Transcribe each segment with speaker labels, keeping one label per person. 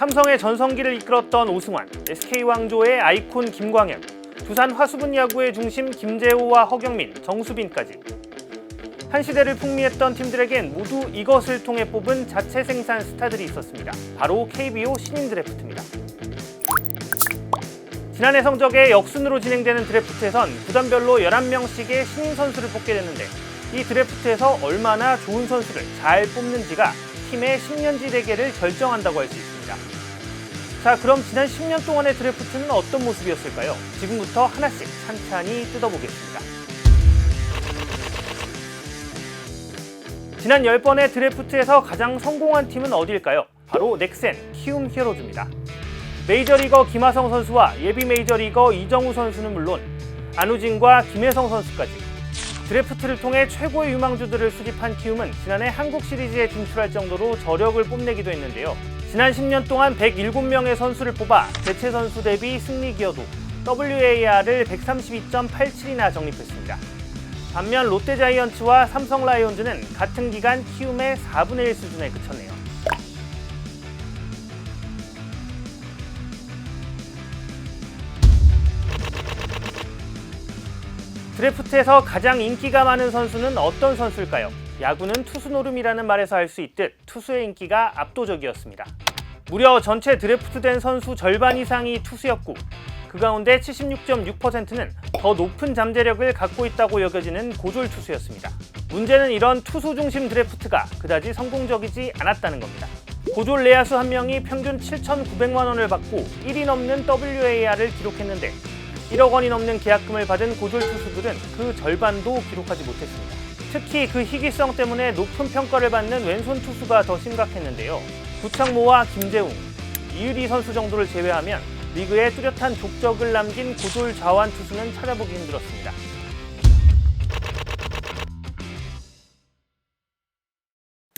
Speaker 1: 삼성의 전성기를 이끌었던 오승환, SK 왕조의 아이콘 김광현, 두산 화수분 야구의 중심 김재호와 허경민, 정수빈까지 한 시대를 풍미했던 팀들에겐 모두 이것을 통해 뽑은 자체 생산 스타들이 있었습니다. 바로 KBO 신인 드래프트입니다. 지난해 성적의 역순으로 진행되는 드래프트에선 구단별로 11명씩의 신인 선수를 뽑게 됐는데 이 드래프트에서 얼마나 좋은 선수를 잘 뽑는지가 팀의 10년지 대계를 결정한다고 할 수 있습니다. 자, 그럼 지난 10년 동안의 드래프트는 어떤 모습이었을까요? 지금부터 하나씩 찬찬히 뜯어보겠습니다. 지난 10번의 드래프트에서 가장 성공한 팀은 어디일까요? 바로 넥센 키움 히어로즈입니다. 메이저리거 김하성 선수와 예비 메이저리거 이정우 선수는 물론 안우진과 김혜성 선수까지 드래프트를 통해 최고의 유망주들을 수집한 키움은 지난해 한국 시리즈에 진출할 정도로 저력을 뽐내기도 했는데요. 지난 10년 동안 107명의 선수를 뽑아 대체 선수 대비 승리 기여도 WAR을 132.87이나 적립했습니다. 반면 롯데자이언츠와 삼성 라이온즈는 같은 기간 키움의 4분의 1 수준에 그쳤네요. 드래프트에서 가장 인기가 많은 선수는 어떤 선수일까요? 야구는 투수 노름이라는 말에서 알 수 있듯 투수의 인기가 압도적이었습니다. 무려 전체 드래프트된 선수 절반 이상이 투수였고 그 가운데 76.6%는 더 높은 잠재력을 갖고 있다고 여겨지는 고졸 투수였습니다. 문제는 이런 투수 중심 드래프트가 그다지 성공적이지 않았다는 겁니다. 고졸 내야수 한 명이 평균 7,900만 원을 받고 1위 넘는 WAR을 기록했는데 1억 원이 넘는 계약금을 받은 고졸 투수들은 그 절반도 기록하지 못했습니다. 특히 그 희귀성 때문에 높은 평가를 받는 왼손 투수가 더 심각했는데요. 구창모와 김재웅, 이유리 선수 정도를 제외하면 리그에 뚜렷한 족적을 남긴 고졸 좌완 투수는 찾아보기 힘들었습니다.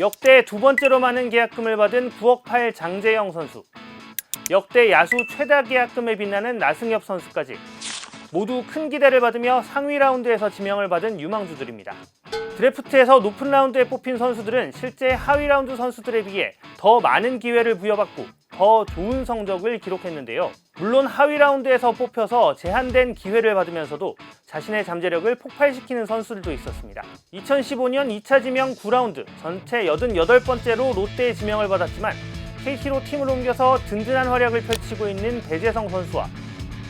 Speaker 1: 역대 두 번째로 많은 계약금을 받은 9억 8 장재영 선수, 역대 야수 최다 계약금에 빛나는 나승엽 선수까지 모두 큰 기대를 받으며 상위 라운드에서 지명을 받은 유망주들입니다. 드래프트에서 높은 라운드에 뽑힌 선수들은 실제 하위 라운드 선수들에 비해 더 많은 기회를 부여받고 더 좋은 성적을 기록했는데요. 물론 하위 라운드에서 뽑혀서 제한된 기회를 받으면서도 자신의 잠재력을 폭발시키는 선수들도 있었습니다. 2015년 2차 지명 9라운드 전체 88번째로 롯데에 지명을 받았지만 KT로 팀을 옮겨서 든든한 활약을 펼치고 있는 배재성 선수와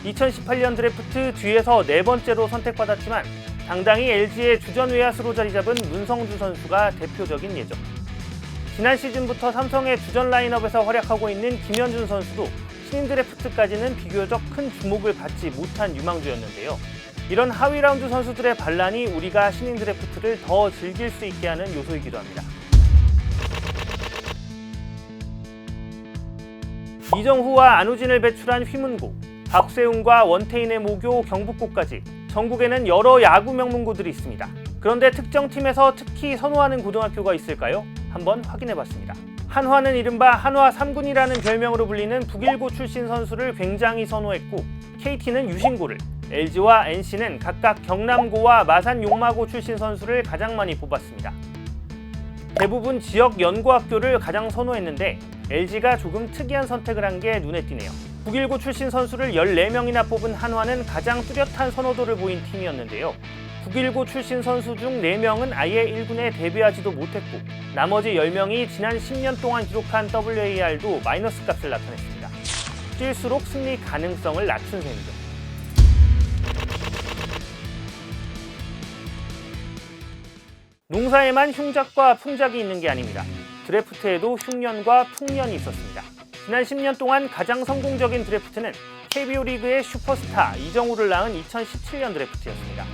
Speaker 1: 2018년 드래프트 뒤에서 네 번째로 선택받았지만 당당히 LG의 주전 외야수로 자리 잡은 문성주 선수가 대표적인 예죠. 지난 시즌부터 삼성의 주전 라인업에서 활약하고 있는 김현준 선수도 신인 드래프트까지는 비교적 큰 주목을 받지 못한 유망주였는데요. 이런 하위 라운드 선수들의 반란이 우리가 신인 드래프트를 더 즐길 수 있게 하는 요소이기도 합니다. 이정후와 안우진을 배출한 휘문고, 박세웅과 원태인의 모교 경북고까지 전국에는 여러 야구 명문고들이 있습니다. 그런데 특정 팀에서 특히 선호하는 고등학교가 있을까요? 한번 확인해 봤습니다. 한화는 이른바 한화 3군이라는 별명으로 불리는 북일고 출신 선수를 굉장히 선호했고 KT는 유신고를 LG와 NC는 각각 경남고와 마산 용마고 출신 선수를 가장 많이 뽑았습니다. 대부분 지역 연고학교를 가장 선호했는데 LG가 조금 특이한 선택을 한 게 눈에 띄네요. 북일고 출신 선수를 14명이나 뽑은 한화는 가장 뚜렷한 선호도를 보인 팀이었는데요. 북일고 출신 선수 중 4명은 아예 1군에 데뷔하지도 못했고 나머지 10명이 지난 10년 동안 기록한 WAR도 마이너스 값을 나타냈습니다. 뛸수록 승리 가능성을 낮춘 셈이죠. 농사에만 흉작과 풍작이 있는 게 아닙니다. 드래프트에도 흉년과 풍년이 있었습니다. 지난 10년 동안 가장 성공적인 드래프트는 KBO 리그의 슈퍼스타 이정우를 낳은 2017년 드래프트였습니다.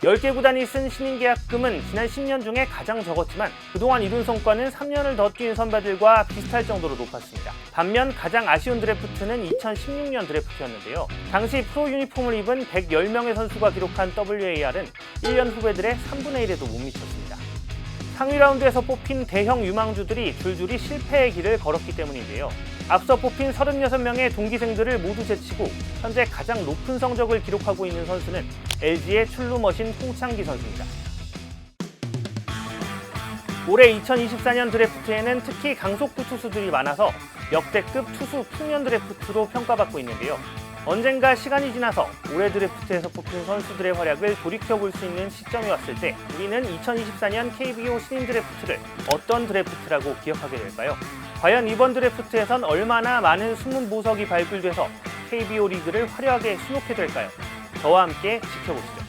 Speaker 1: 10개 구단이 쓴 신인 계약금은 지난 10년 중에 가장 적었지만 그동안 이룬 성과는 3년을 더 뛴 선배들과 비슷할 정도로 높았습니다. 반면 가장 아쉬운 드래프트는 2016년 드래프트였는데요. 당시 프로 유니폼을 입은 110명의 선수가 기록한 WAR은 1년 후배들의 3분의 1에도 못 미쳤습니다. 상위 라운드에서 뽑힌 대형 유망주들이 줄줄이 실패의 길을 걸었기 때문인데요. 앞서 뽑힌 36명의 동기생들을 모두 제치고 현재 가장 높은 성적을 기록하고 있는 선수는 LG의 출루머신 홍창기 선수입니다. 올해 2024년 드래프트에는 특히 강속구 투수들이 많아서 역대급 투수 풍년 드래프트로 평가받고 있는데요. 언젠가 시간이 지나서 올해 드래프트에서 뽑힌 선수들의 활약을 돌이켜 볼 수 있는 시점이 왔을 때 우리는 2024년 KBO 신인 드래프트를 어떤 드래프트라고 기억하게 될까요? 과연 이번 드래프트에선 얼마나 많은 숨은 보석이 발굴돼서 KBO 리그를 화려하게 수놓게 될까요? 저와 함께 지켜보시죠.